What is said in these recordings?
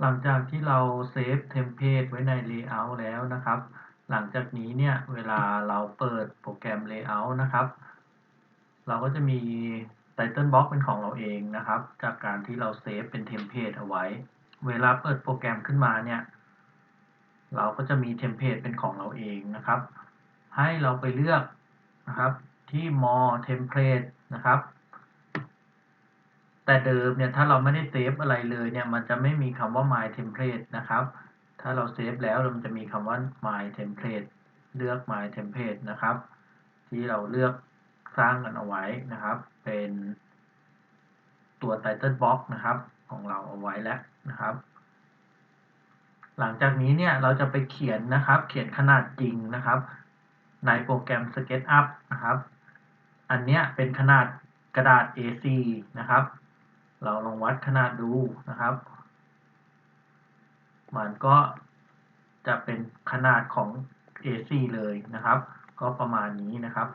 หลังจากที่เราเซฟเทมเพลตไว้ใน Layout แล้วนะครับ หลังจากนี้เนี่ยเวลาเราเปิดโปรแกรม Layout นะครับ เราก็จะมี Title Box เป็นของเราเองนะครับ จากการที่เราเซฟเป็นเทมเพลตเอาไว้ เวลาเปิดโปรแกรมขึ้นมาเนี่ย เราก็จะมีเทมเพลตเป็นของเราเองนะครับ ให้เราไปเลือกนะครับที่ more template นะครับ แต่เดิมเนี่ยถ้าเราไม่ได้เซฟอะไรเลยเนี่ยมันจะไม่มีคำว่า my template นะครับ ถ้าเราเซฟแล้วมันจะมีคำว่า my template เลือก my template นะครับ ที่เราเลือกสร้างกันเอาไว้นะครับ เป็นตัว title box นะครับของเราเอาไว้แล้วนะครับ หลังจากนี้เนี่ยเราจะไปเขียนนะครับ เขียนขนาดจริงนะครับ ในโปรแกรม SketchUp นะครับ อันเนี้ยเป็นขนาดกระดาษ A4 นะครับ เราลองวัดขนาดดูนะครับ มันก็จะเป็นขนาดของ A4 เลยนะครับ ก็ประมาณนี้นะครับ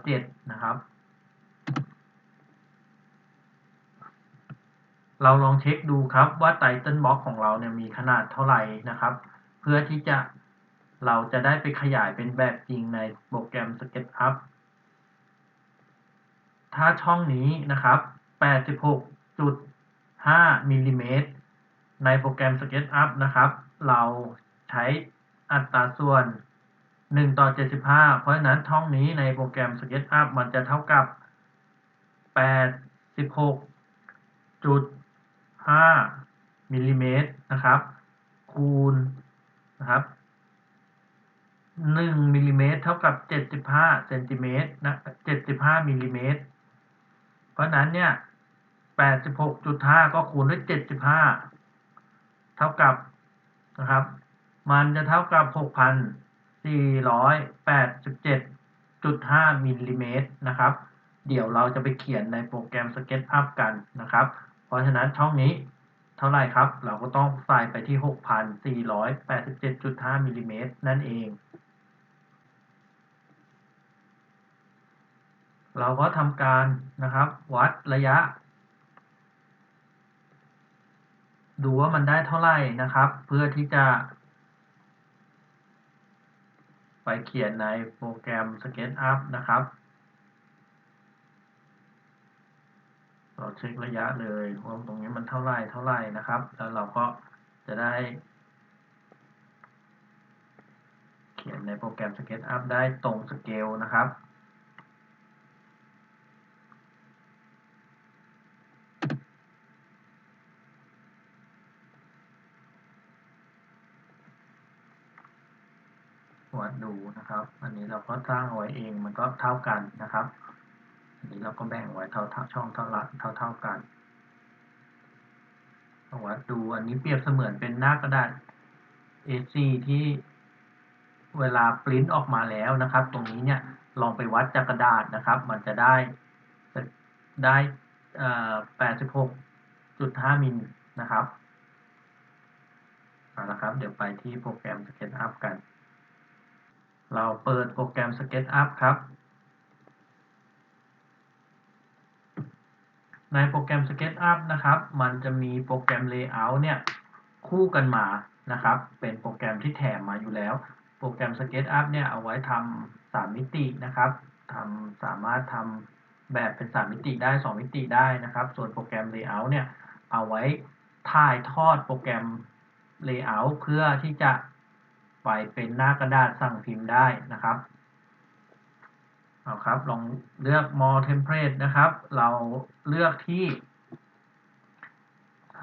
297 นะครับ เราลองเช็คดูครับว่า Title Box ของเราเนี่ยมีขนาดเท่าไหร่นะครับ เพื่อที่จะเราจะได้ไปขยายเป็นแบบจริงในโปรแกรม SketchUp ถ้าช่องนี้นะครับ 86.5มิลลิเมตรในโปรแกรม SketchUp นะครับ เราใช้อัตราส่วน1ต่อ75 เพราะฉะนั้นช่องนี้ในโปรแกรม SketchUp มันจะเท่ากับ 86.5มิลลิเมตรนะครับ คูณนะครับ1มิลลิเมตรเท่ากับ 75เซนติเมตรนะ75มิลลิเมตรเพราะนั้นเนี่ย 86.5ก็คูณด้วย75เท่ากับนะครับ มันจะเท่ากับ6,487.5มิลลิเมตรนะครับ เดี๋ยวเราจะไปเขียนในโปรแกรม SketchUp กันนะครับ เพราะฉะนั้นช่องนี้เท่าไหร่ครับ เราก็ต้องใส่ไปที่ 6,487.5มิลลิเมตรนั่นเอง เราก็ทำการนะครับ วัดระยะ ดูว่ามันได้เท่าไหร่นะครับ เพื่อที่จะ ไปเขียนในโปรแกรม SketchUp นะครับ เราเช็คระยะเลยว่าตรงนี้มันเท่าไหร่เท่าไหร่นะครับ แล้วเราก็จะได้ เขียนในโปรแกรม SketchUp ได้ตรงสเกลนะครับ วัดดูนะครับ อันนี้เราก็สร้างเอาไว้เองมันก็เท่ากันนะครับ อันนี้เราก็แบ่งไว้เท่าช่องเท่าละเท่าเท่ากันวัดดูอันนี้เปรียบเสมือนเป็นหน้ากระดาษ A4 ที่เวลาปริ้นออกมาแล้วนะครับ ตรงนี้เนี่ยลองไปวัดจากกระดาษนะครับ มันจะได้ได้86.5มิลนะครับเอาละครับ เดี๋ยวไปที่โปรแกรม SketchUp กัน เราเปิดโปรแกรม SketchUp ครับ ในโปรแกรม SketchUp นะครับ มันจะมีโปรแกรม Layout เนี่ยคู่กันมานะครับ เป็นโปรแกรมที่แถมมาอยู่แล้ว โปรแกรม SketchUp เนี่ยเอาไว้ทำ3มิตินะครับทำสามารถทำแบบเป็น3มิติได้2มิติได้นะครับ ส่วนโปรแกรม Layout เนี่ยเอาไว้ถ่ายทอดโปรแกรม Layout เพื่อที่จะ ไปเป็นหน้ากระดาษสั่งพิมพ์ได้นะครับเอาครับลองเลือก more template นะครับ เราเลือกที่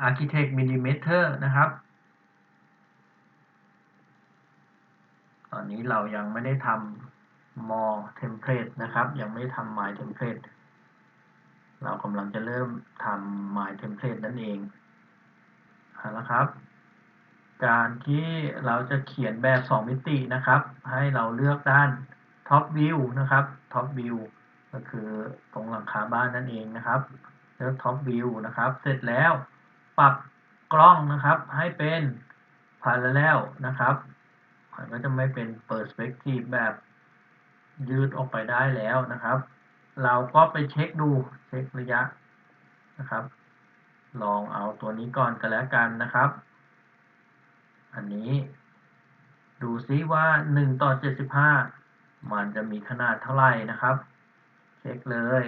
architect millimeter นะครับ ตอนนี้เรายังไม่ได้ทำ more template นะครับ ยังไม่ทำ my template เรากำลังจะเริ่มทำ my template นั่นเองเอาละครับ การที่เราจะเขียนแบบ 2 มิตินะครับ ให้เราเลือกด้าน Top View นะครับ Top View ก็คือตรงหลังคาบ้านนั่นเองนะครับ เลือก Top View นะครับ เสร็จแล้วปรับกล้องนะครับให้เป็น Parallel นะครับมันก็จะไม่เป็น Perspective แบบยืดออกไปได้แล้วนะครับ เราก็ไปเช็คดูเช็คระยะนะครับ ลองเอาตัวนี้ก่อนกันแล้วกันนะครับ อันนี้ ดูซิว่า1ต่อ75 มันจะมีขนาดเท่าไหร่นะครับ เช็คเลย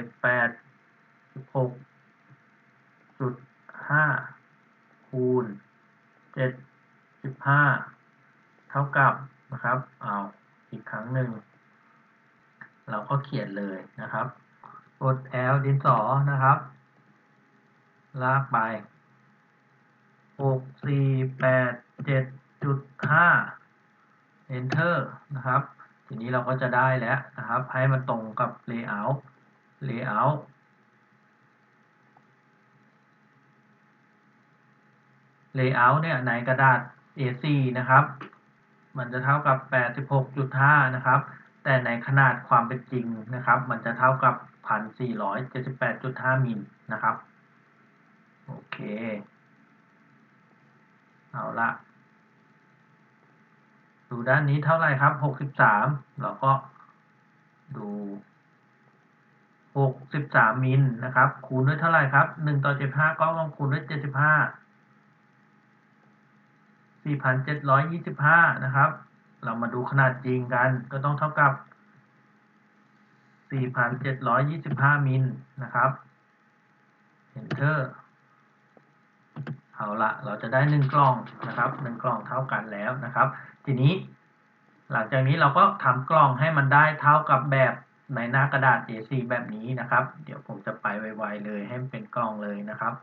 8 6จุด5คูณ7 15เท่ากับนะครับ เอาอีกครั้งหนึ่ง เราก็เขียนเลยนะครับกด L ดินสอนะครับ ลากไป 6 4 8 7 จุด5 Enter นะครับ ทีนี้เราก็จะได้แล้วนะครับ ให้มันตรงกับ Layout Layout Layout เนี่ยในกระดาษ A4 นะครับ มันจะเท่ากับ 86.5 นะครับ แต่ในขนาดความเป็นจริงนะครับ มันจะเท่ากับ 1,478.5 มิลนะครับ โอเค เอาละ ดูด้านนี้เท่าไหร่ครับ63เราก็ดู63มิลนะครับ คูณด้วยเท่าไหร่ครับ1ต่อ75ก็ต้องคูณด้วย75 4,725นะครับ เรามาดูขนาดจริงกัน ก็ต้องเท่ากับ4,725มิลนะครับ Enter เอาละเราจะได้ 1 กล่องนะครับ 1 กล่องเท่ากันแล้วนะครับ ทีนี้ หลังจากนี้เราก็ทำกล่องให้มันได้เท่ากับแบบในหน้ากระดาษ A4 แบบนี้นะครับ เดี๋ยวผมจะไปไวๆเลยให้มันเป็นกล่องเลยนะครับ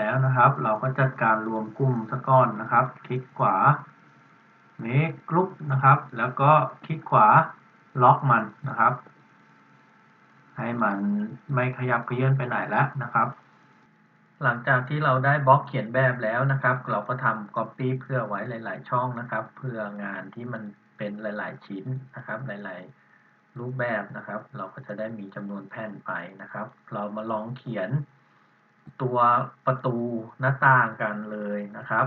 แล้วนะครับ เราก็จัดการรวมกลุ่มสะก้อนนะครับ คลิกขวา make group นะครับ แล้วก็คลิกขวาล็อกมันนะครับ ให้มันไม่ขยับเขยื่อนไปไหนแล้วนะครับ หลังจากที่เราได้บล็อกเขียนแบบแล้วนะครับ เราก็ทำ copy เพื่อไว้หลาย ๆ ช่องนะครับ เพื่องานที่มันเป็นหลาย ๆ ชิ้นนะครับ หลาย ๆ รูปแบบนะครับ เราก็จะได้มีจำนวนแผ่นไปนะครับ เรามาลองเขียน ตัวประตูหน้าต่างกันเลยนะครับ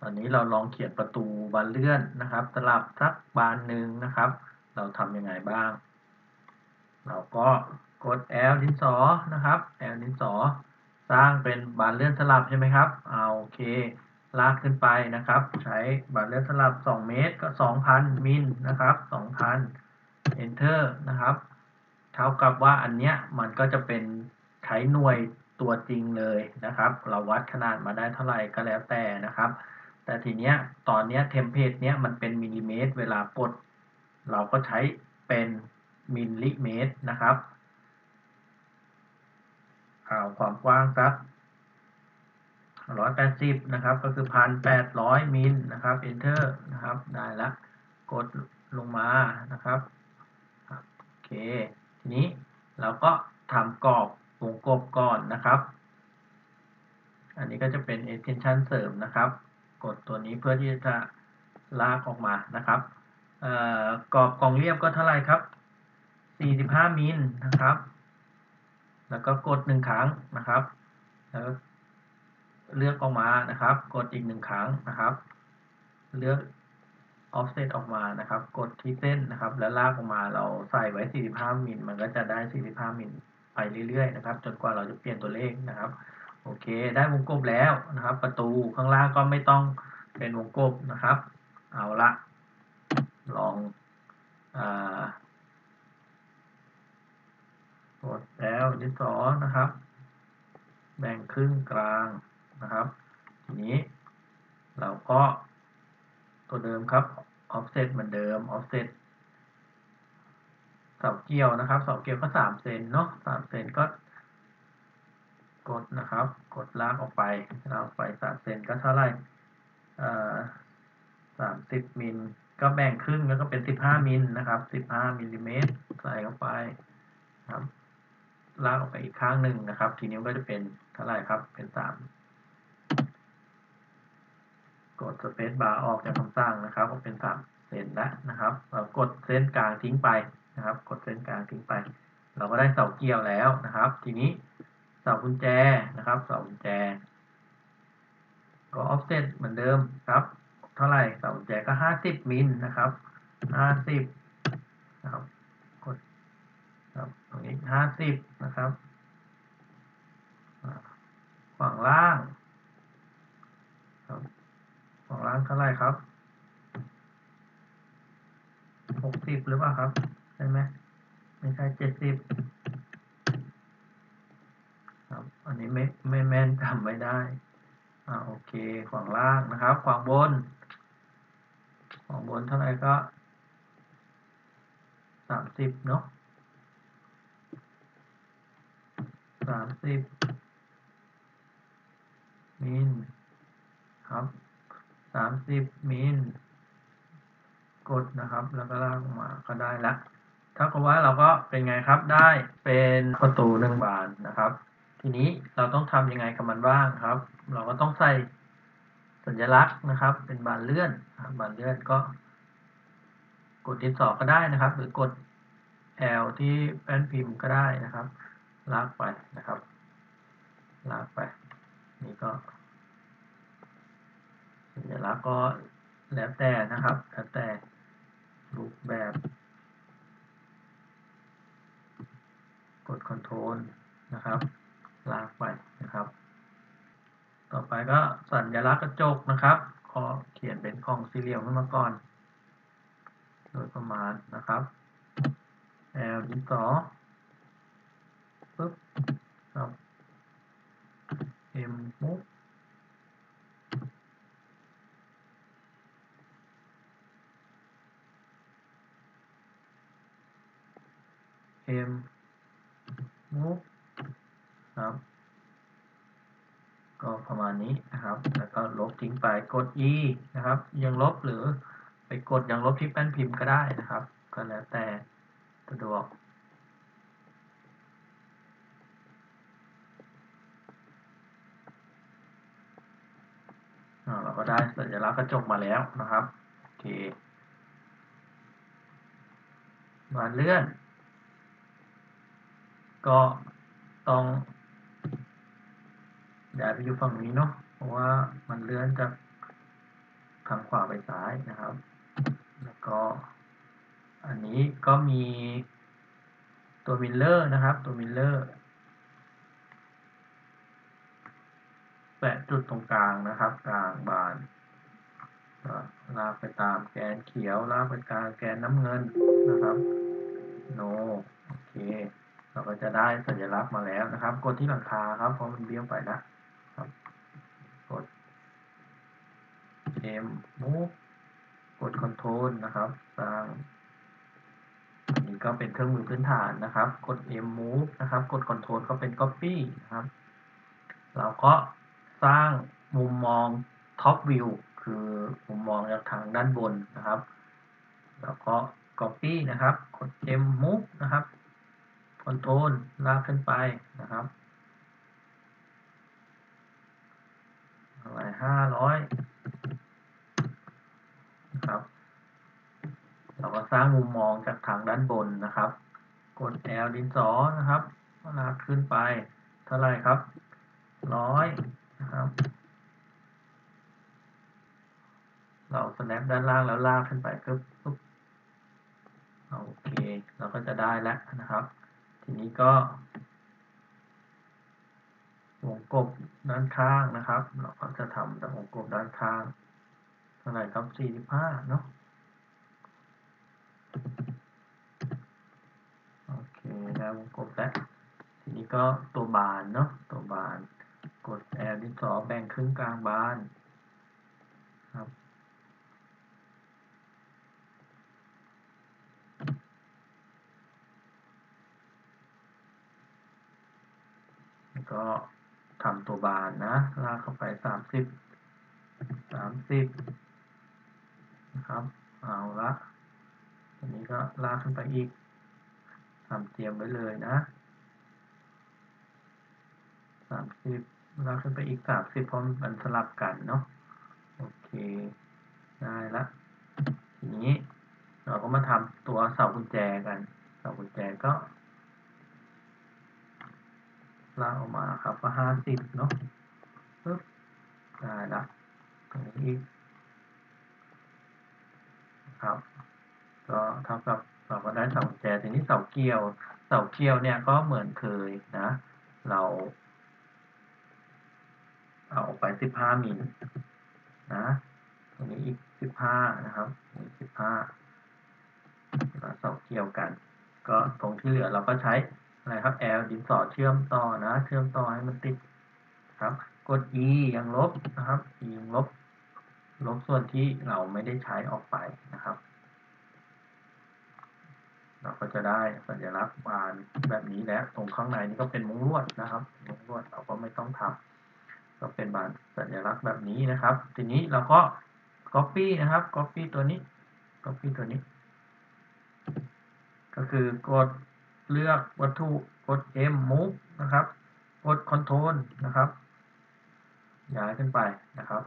ตอนนี้เราลองเขียนประตูบานเลื่อนนะครับสลับสักบานหนึ่งนะครับ เราทำยังไงบ้าง เราก็กด L ดินสอนะครับ L ดินสอสร้างเป็นบานเลื่อนสลับใช่ไหมครับเอาโอเค ลากขึ้นไปนะครับ ใช้บานเลื่อนสลับ 2 เมตรก็ 2,000 มิลนะครับ 2,000 Enter นะครับ เท่ากับว่าอันเนี้ยมันก็จะเป็นใช้หน่วย ตัวจริงเลยนะครับ เราวัดขนาดมาได้เท่าไหร่ก็แล้วแต่นะครับ แต่ทีเนี้ยตอนเนี้ยเทมเพลตเนี้ยมันเป็นมิลลิเมตร เวลากด เราก็ใช้เป็นมิลลิเมตรนะครับเอาความกว้างสัก180 นะครับ ก็คือ 1,800 มิลนะครับ Enter นะครับ ได้ละกดลงมานะครับ โอเค ทีนี้เราก็ทำกรอบ วงกบก่อนนะครับ อันนี้ก็จะเป็น extension เสริมนะครับ กดตัวนี้เพื่อที่จะลากออกมานะครับกรอบกล่องเรียบก็เท่าไรครับ 45 มิลนะครับ แล้วก็กดหนึ่งครั้งนะครับ แล้วเลือกออกมานะครับ กดอีกหนึ่งครั้งนะครับ เลือก offset ออกมานะครับ กดที่เส้นนะครับ แล้วลากออกมาเราใส่ไว้ 45 มิลมันก็จะได้ 45 มิล ไปเรื่อยๆนะครับ จนกว่าเราจะเปลี่ยนตัวเลขนะครับโอเค ได้วงกลมแล้วนะครับ ประตูข้างล่างก็ไม่ต้องเป็นวงกลมนะครับ เอาละลองอกดแล้วดินสอนะครับ แบ่งครึ่งกลางนะครับ ทีนี้เราก็ตัวเดิมครับ offset เหมือนเดิม offset เสาเกี่ยวนะครับเสาเกี่ยวก็สามเซนเนาะสามเซนก็ กดนะครับ กดลากออกไปลากไปสามเซนก็เท่าไหร่สามสิบมิลก็แบ่งครึ่งแล้วก็เป็นสิบห้ามิลนะครับสิบห้ามิลลิเมตรใส่เข้าไปครับลากออกไปอีกข้างหนึ่งนะครับ ทีนี้ก็จะเป็นเท่าไหร่ครับเป็นสามกดสเปซบาร์ออกจากคำสั่งนะครับก็เป็นสามเส้นแล้วนะครับเรากดเส้นกลางทิ้งไป นะครับ กดเส้นกลางทิ้งไป เราก็ได้เสาเกี่ยวแล้วนะครับ ทีนี้เสากุญแจนะครับเสากุญแจ ก็ออฟเซตเหมือนเดิมครับ เท่าไหร่เสากุญแจก็ห้าสิบมิลนะครับห้าสิบนะครับกดครับตรงนี้ห้าสิบนะครับฝั่งล่างครับฝั่งล่างเท่าไหร่ครับหกสิบหรือเปล่าครับ ใช่ไหมไม่ใช่เจ็ดสิบครับ อันนี้ไม่ไม่แม่นจำไม่ได้ อ่าโอเค ขวางล่างนะครับ ขวางบน ขวางบนเท่าไหร่ก็สามสิบเนาะสามสิบมิลครับสามสิบมิลกดนะครับ แล้วก็ลากมาก็ได้ละ ถ้ากับว่าเราก็เป็นไงครับได้เป็นประตูหนึ่งบานนะครับ ทีนี้เราต้องทำยังไงกับมันบ้างครับ เราก็ต้องใส่สัญลักษณ์นะครับ เป็นบานเลื่อนบานเลื่อนก็ กดที่สอก็ได้นะครับ หรือกด L ที่แป้นพิมพ์ก็ได้นะครับ ลากไปนะครับ ลากไป นี่ก็ สัญลักษณ์ก็แล้วแต่นะครับแล้วแต่รูปแบบ กด Ctrl นะครับลากไปนะครับ ต่อไปก็สัญลักษณ์กระจกนะครับขอเขียนเป็นกล่องสี่เหลี่ยมขึ้นมาก่อน โดยประมาณนะครับ L ดินสอปึ๊บครับ M มุก M มุ กครับ ก็ประมาณนี้นะครับ แล้วก็ลบทิ้งไปกด E นะครับ ยังลบหรือไปกดยังลบที่แป้นพิมพ์ก็ได้นะครับ ก็แล้วแต่สะดวกเราก็ได้สัญลักษณ์กระจกมาแล้วนะครับ โอเคบานเลื่อน ก็ต้องย้ายไปอยู่ฝั่งนี้เนาะ เพราะว่ามันเลื่อนจากทางขวาไปซ้ายนะครับ แล้วก็อันนี้ก็มีตัวมิลเลอร์นะครับ ตัวมิลเลอร์แปะจุดตรงกลางนะครับ กลางบานลากไปตามแกนเขียวลากไปกลางแกนน้ำเงินนะครับ โน โอเค เราก็จะได้สัญลักษณ์มาแล้วนะครับ กดที่หลังคาครับเพราะมันเบี้ยวไปนะครับ กด M move กด Control นะครับสร้างอันนี้ก็เป็นเครื่องมือพื้นฐานนะครับ กด M move นะครับ กด Control ก็เป็น Copy นะครับ เราก็สร้างมุมมอง Top View คือมุมมองจากทางด้านบนนะครับ แล้วก็ Copy นะครับ กด M move นะครับ Control ลากขึ้นไปนะครับอะไรห้าร้อยนะครับ เราก็สร้างมุมมองจากทางด้านบนนะครับ กด L ดินสอนะครับลากขึ้นไป เท่าไรครับร้อยนะครับ เรา snap ด้านล่างแล้วลากขึ้นไปปึ๊บปึ๊บโอเค เราก็จะได้แล้วนะครับ ทีนี้ก็ วงกบด้านข้างนะครับ เราก็จะทำแต่วงกบด้านข้างเท่าไหร่ครับ45เนาะโอเคแล้ววงกบแล้วทีนี้ก็ตัวบานเนาะตัวบานกด L ดินสอแบ่งครึ่งกลางบานครับ ก็ทำตัวบานนะ ลากเข้าไปสามสิบสามสิบนะครับ เอาละอันนี้ก็ลากขึ้นไปอีกทำเตรียมไว้เลยนะสามสิบลากขึ้นไปอีกสามสิบเพราะมันสลับกันเนาะโอเคได้ละทีนี้เราก็มาทำตัวเสากุญแจกัน เสากุญแจก็ ลากออกมาครับก็ห้าสิบเนาะปึ๊บได้ละตรงนี้อีกครับ ก็เท่ากับเราก็ได้เสาแจทีนี้เสาเกี่ยวเสาเกี่ยวเนี่ยก็เหมือนเคยนะ เรา เอาไปสิบห้ามิลนะตรงนี้อีกสิบห้านะครับอีกสิบห้าเสาเกี่ยวกัน ก็ตรงที่เหลือเราก็ใช้ อะไรครับ L ดินสอเชื่อมต่อนะ เชื่อมต่อให้มันติดครับ กด E ยังลบนะครับ E ยังลบ ลบส่วนที่เราไม่ได้ใช้ออกไปนะครับ เราก็จะได้สัญลักษณ์บานแบบนี้แล้วตรงข้างในนี่ก็เป็นมุ้งลวดนะครับ มุ้งลวดเราก็ไม่ต้องทำก็เป็นบานสัญลักษณ์แบบนี้นะครับ ทีนี้เราก็ copy นะครับ copy ตัวนี้ copy ตัวนี้ ก็คือกด เลือกวัตถุกด M move นะครับ กด control นะครับ ย้ายขึ้นไปนะครับ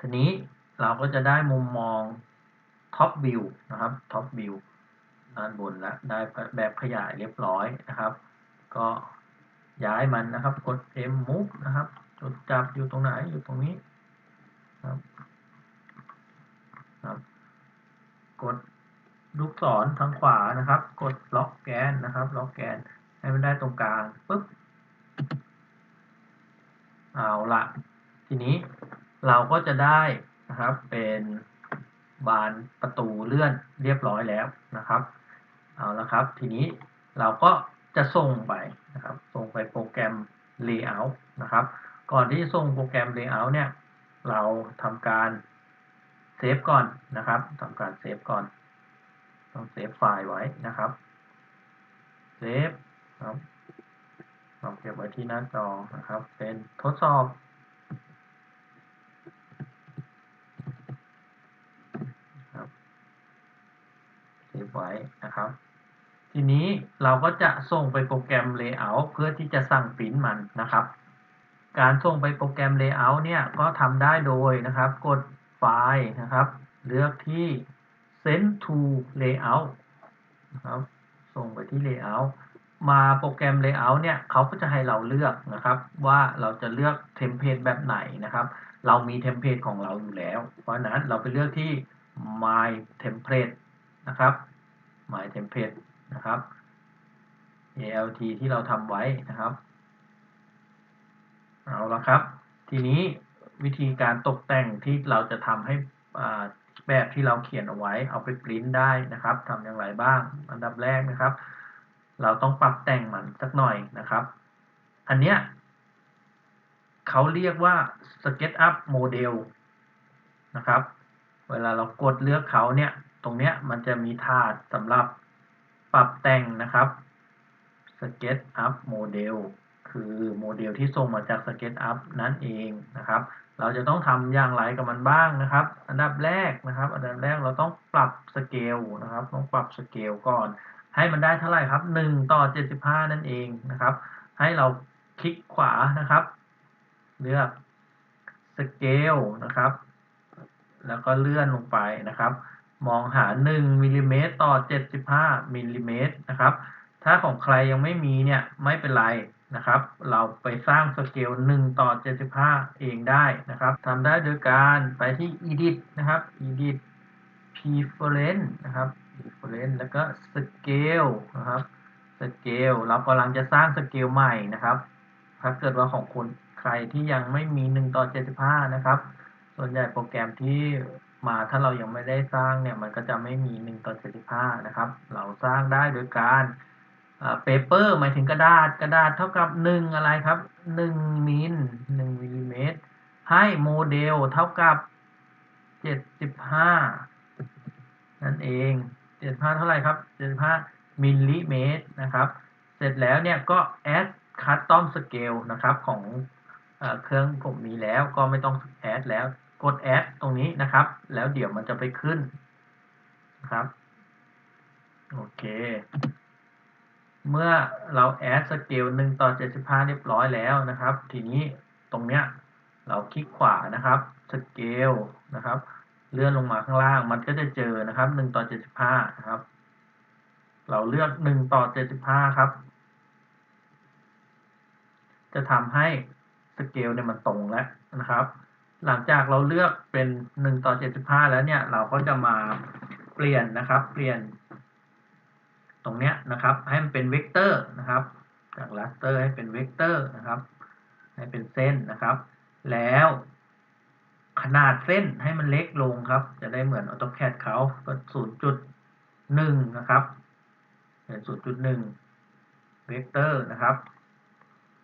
ทีนี้เราก็จะได้มุมมอง top view นะครับ top view ด้านบนแล้วได้แบบขยายเรียบร้อยนะครับ ก็ย้ายมันนะครับ กด M move นะครับจดจับอยู่ตรงไหนอยู่ตรงนี้ครับครับ กด ลูกศรทางขวานะครับ กดล็อกแกนนะครับ ล็อกแกนให้มันได้ตรงกลางปุ๊บเอาละทีนี้เราก็จะได้นะครับเป็นบานประตูเลื่อนเรียบร้อยแล้วนะครับเอาละครับ ทีนี้เราก็จะส่งไปนะครับ ส่งไปโปรแกรม Layout นะครับ ก่อนที่จะส่งโปรแกรม Layout เนี่ย เราทำการเซฟก่อนนะครับทำการเซฟก่อน ต้องเซฟไฟล์ไว้นะครับ เซฟครับเราเก็บไว้ที่หน้าจอนะครับ เป็นทดสอบเซฟไว้นะครับ ทีนี้เราก็จะส่งไปโปรแกรม Layout เพื่อที่จะสั่งปริ้นมันนะครับ การส่งไปโปรแกรม Layout เนี่ยก็ทำได้โดยนะครับ กดไฟล์นะครับ เลือกที่ send to layout นะครับส่งไปที่ layout มาโปรแกรม layout เนี่ยเขาก็จะให้เราเลือกนะครับ ว่าเราจะเลือกเทมเพลตแบบไหนนะครับ เรามีเทมเพลตของเราอยู่แล้ว เพราะนั้นเราไปเลือกที่ my template นะครับ my template นะครับ alt ที่เราทำไว้นะครับ เอาละครับ ทีนี้วิธีการตกแต่งที่เราจะทำให้ แบบที่เราเขียนเอาไว้ เอาไปปริ้นได้นะครับทำอย่างไรบ้าง อันดับแรกนะครับ เราต้องปรับแต่งมันสักหน่อยนะครับ อันเนี้ยเขาเรียกว่า SketchUp Model นะครับ เวลาเรากดเลือกเขาเนี่ย ตรงเนี้ยมันจะมีถาดสำหรับปรับแต่งนะครับ SketchUp Model คือโมเดลที่ส่งมาจาก SketchUp นั่นเองนะครับ เราจะต้องทำอย่างไรกับมันบ้างนะครับ อันดับแรกนะครับ อันดับแรกเราต้องปรับสเกลนะครับ ต้องปรับสเกลก่อน ให้มันได้เท่าไหร่ครับ 1 ต่อ 75 นั่นเองนะครับ ให้เราคลิกขวานะครับ เลือกสเกลนะครับ แล้วก็เลื่อนลงไปนะครับ มองหา 1มิลลิเมตรต่อ 75มิลลิเมตรนะครับ ถ้าของใครยังไม่มีเนี่ยไม่เป็นไร นะครับ เราไปสร้างสเกล1ต่อ 75 เองได้นะครับทำได้โดยการไปที่ edit นะครับ edit preference นะครับ preference แล้วก็ scale นะครับ scale เรากำลังจะสร้างสเกลใหม่นะครับ ถ้าเกิดว่าของคนใครที่ยังไม่มี 1 ต่อ 75 นะครับ ส่วนใหญ่โปรแกรมที่มาถ้าเรายังไม่ได้สร้างเนี่ย มันก็จะไม่มี 1 ต่อ 75 นะครับ เราสร้างได้โดยการ เปเปอร์หมายถึงกระดาษกระดาษเท่ากับ1อะไรครับ1มิล1มิลลิเมตร ให้โมเดลเท่ากับ75นั่นเอง75เท่าไหร่ครับ75มิลลิเมตรนะครับ เสร็จแล้วเนี่ยก็ add custom scale นะครับของเครื่องผมมีแล้วก็ไม่ต้อง add แล้วกด add ตรงนี้นะครับ แล้วเดี๋ยวมันจะไปขึ้นนะครับ โอเค เมื่อเราแอดสเกล1ต่อ 75 เรียบร้อยแล้วนะครับ ทีนี้ตรงเนี้ยเราคลิกขวานะครับสเกลนะครับ เลื่อนลงมาข้างล่างมันก็จะเจอนะครับ 1 ต่อ 75 นะครับ เราเลือก 1 ต่อ 75 ครับ จะทำให้สเกลเนี่ยมันตรงแล้วนะครับ หลังจากเราเลือกเป็น 1 ต่อ 75 แล้วเนี่ย เราก็จะมาเปลี่ยนนะครับ เปลี่ยน ตรงเนี้ยนะครับให้มันเป็นเวกเตอร์นะครับ จากลัสเตอร์ให้เป็นเวกเตอร์นะครับ ให้เป็นเส้นนะครับ แล้วขนาดเส้นให้มันเล็กลงครับ จะได้เหมือน AutoCAD เขาก็0.1นะครับเป็น0.1เวกเตอร์นะครับ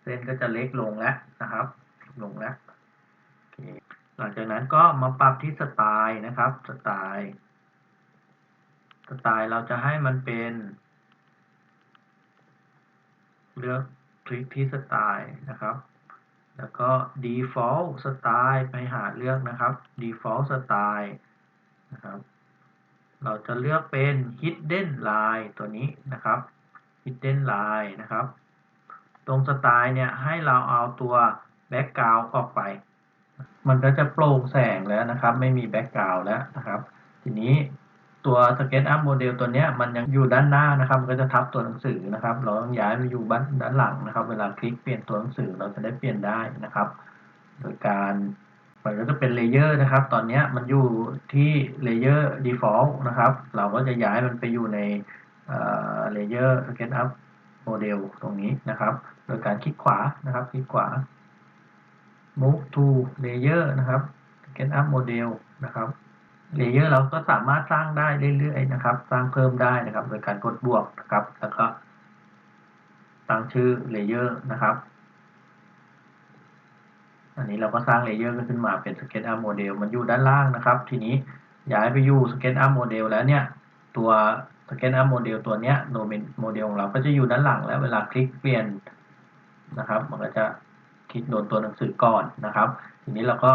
เส้นก็จะเล็กลงแล้วนะครับ ลงแล้วหลังจากนั้นก็มาปรับที่สไตล์นะครับ สไตล์ สไตล์เราจะให้มันเป็น เลือกคลิกที่สไตล์นะครับ แล้วก็ default สไตล์ไปหาเลือกนะครับ default สไตล์นะครับ เราจะเลือกเป็น hidden line ตัวนี้นะครับ hidden line นะครับ ตรงสไตล์เนี่ยให้เราเอาตัว background ออกไป มันก็จะโปร่งแสงแล้วนะครับ ไม่มี background แล้วนะครับ ทีนี้ ตัว SketchUp Model ตัวนี้มันยังอยู่ด้านหน้านะครับ มันก็จะทับตัวหนังสือนะครับ เราต้องย้ายมาอยู่ด้านหลังนะครับ เวลาคลิกเปลี่ยนตัวหนังสือเราจะได้เปลี่ยนได้นะครับ โดยการมันก็จะเป็นเลเยอร์นะครับ ตอนนี้มันอยู่ที่เลเยอร์ default นะครับ เราก็จะย้ายมันไปอยู่ในเลเยอร์ SketchUp Model ตรงนี้นะครับ โดยการคลิกขวานะครับ คลิกขวา move to layer นะครับ SketchUp Model นะครับ เลเยอร์เราก็สามารถสร้างได้เรื่อยๆนะครับ สร้างเพิ่มได้นะครับ โดยการกดบวกนะครับ แล้วก็ตั้งชื่อเลเยอร์นะครับ อันนี้เราก็สร้างเลเยอร์ขึ้นมาเป็น SketchUp Model มันอยู่ด้านล่างนะครับ ทีนี้ย้ายไปอยู่ SketchUp Model แล้วเนี่ย ตัว SketchUp Model ตัวเนี้ยโดเมนโมเดลของเราก็จะอยู่ด้านหลังแล้วเวลาคลิกเปลี่ยนนะครับ มันก็จะคลิกโดนตัวหนังสือก่อนนะครับ ทีนี้เราก็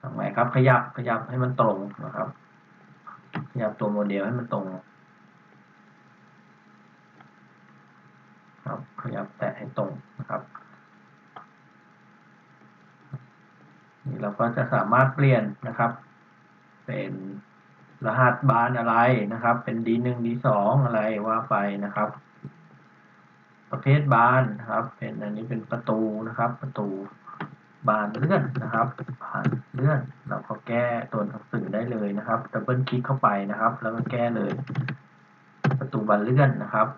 ทำไงครับ ขยับขยับให้มันตรงนะครับ ขยับตัวโมเดลให้มันตรง ครับ ขยับแตะให้ตรงนะครับนี่เราก็จะสามารถเปลี่ยนนะครับ เป็นรหัสบานอะไรนะครับ เป็น D1 D2 อะไรว่าไปนะครับ ประเภทบานนะครับ เป็นอันนี้เป็นประตูนะครับ ประตู บานเลื่อนนะครับบานเลื่อนเราก็แก้ตัวหนังสือได้เลยนะครับดับเบิลคลิกเข้าไปนะครับ แล้วก็แก้เลย ประตูบานเลื่อนนะครับ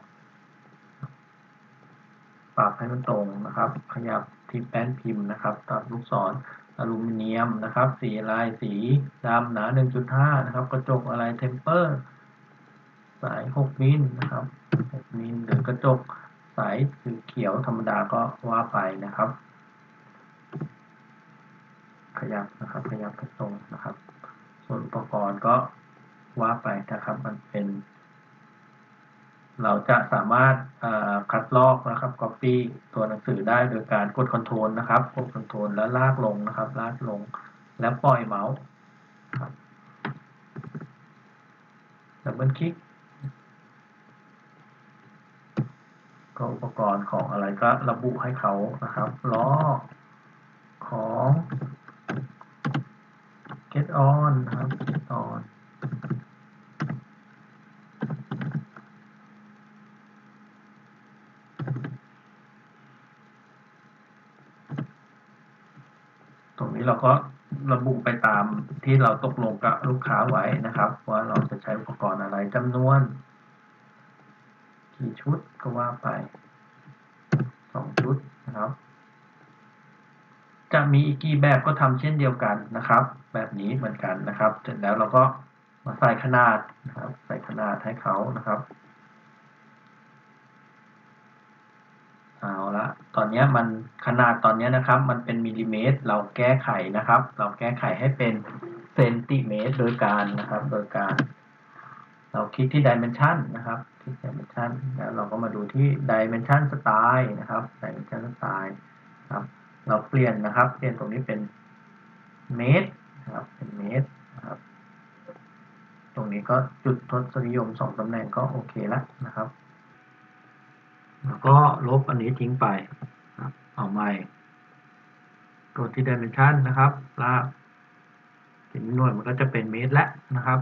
ปรับให้มันตรงนะครับ ขยับที่แป้นพิมพ์นะครับตัดลูกศรอลูมิเนียมนะครับ สีลายสีดำหนา 1.5 นะครับ กระจกอะไรเทมเปอร์ สาย 6 มิลนะครับ6มิลหรือกระจกสายสีเขียวธรรมดาก็ว่าไปนะครับ ขยับนะครับ ขยับไปตรงนะครับ ส่วนอุปกรณ์ก็ว่าไปนะครับ มันเป็น เราจะสามารถคัดลอกนะครับ copy ตัวหนังสือได้โดยการกด Ctrl นะครับ กด Ctrl แล้วลากลงนะครับ ลากลง แล้วปล่อยเมาส์ดับเบิลคลิกก็อุปกรณ์ของอะไรก็ระบุให้เขานะครับล้อของ get on นครับ get on ตรงนี้เราก็ระบุไปตามที่เราตกลงกับลูกค้าไว้นะครับ ว่าเราจะใช้อุปกรณ์อะไรจำนวน กี่ชุดก็ว่าไปสองชุดนะครับ จะมีอีกกี่แบบก็ทำเช่นเดียวกันนะครับ แบบนี้เหมือนกันนะครับ เสร็จแล้วเราก็มาใส่ขนาดนะครับ ใส่ขนาดให้เขานะครับเอาละตอนนี้มันขนาดตอนนี้นะครับ มันเป็นมิลลิเมตร เราแก้ไขนะครับ เราแก้ไขให้เป็นเซนติเมตรโดยการนะครับ โดยการ เราคลิกที่ dimension นะครับ คลิก dimension แล้วเราก็มาดูที่ dimension style นะครับ dimension style ครับ เราเปลี่ยนนะครับ เปลี่ยนตรงนี้เป็นเมตรนะครับ เป็นเมตรนะครับ ตรงนี้ก็จุดทศนิยมสองตำแหน่งก็โอเคแล้วนะครับ แล้วก็ลบอันนี้ทิ้งไปครับเอาใหม่กดที่ dimension นะครับ ลากเห็นหน่วยมันก็จะเป็นเมตรแล้วนะครับ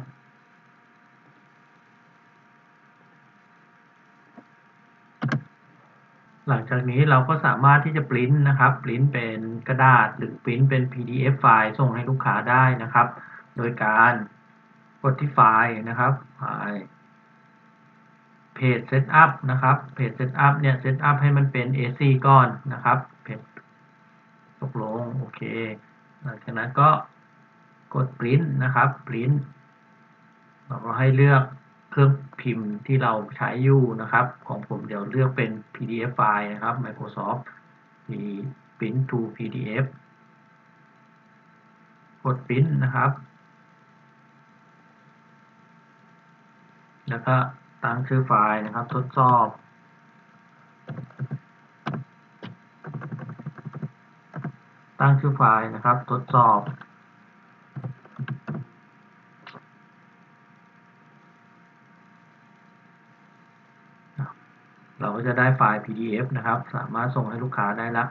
หลังจากนี้เราก็สามารถที่จะปริ้นนะครับปริ้นเป็นกระดาษหรือปริ้นเป็น PDF ไฟล์ส่งให้ลูกค้าได้นะครับ โดยการกดที่ไฟล์นะครับไฟล์เพจ Setup นะครับเพจ Setup เนี่ย Setup ให้มันเป็น A4 ก่อนนะครับเพจตกลงโอเคหลังจากนั้นก็กด Print นะครับ Print เราก็ให้เลือก เครื่องพิมพ์ที่เราใช้อยู่นะครับ ของผมเดี๋ยวเลือกเป็น PDF ไฟล์นะครับ Microsoft มี Print to PDF กด Print นะครับ แล้วก็ตั้งชื่อไฟล์นะครับ ทดสอบ ตั้งชื่อไฟล์นะครับ ทดสอบ เราก็ จะได้ไฟล์ PDF นะครับ สามารถส่งให้ลูกค้าได้ละ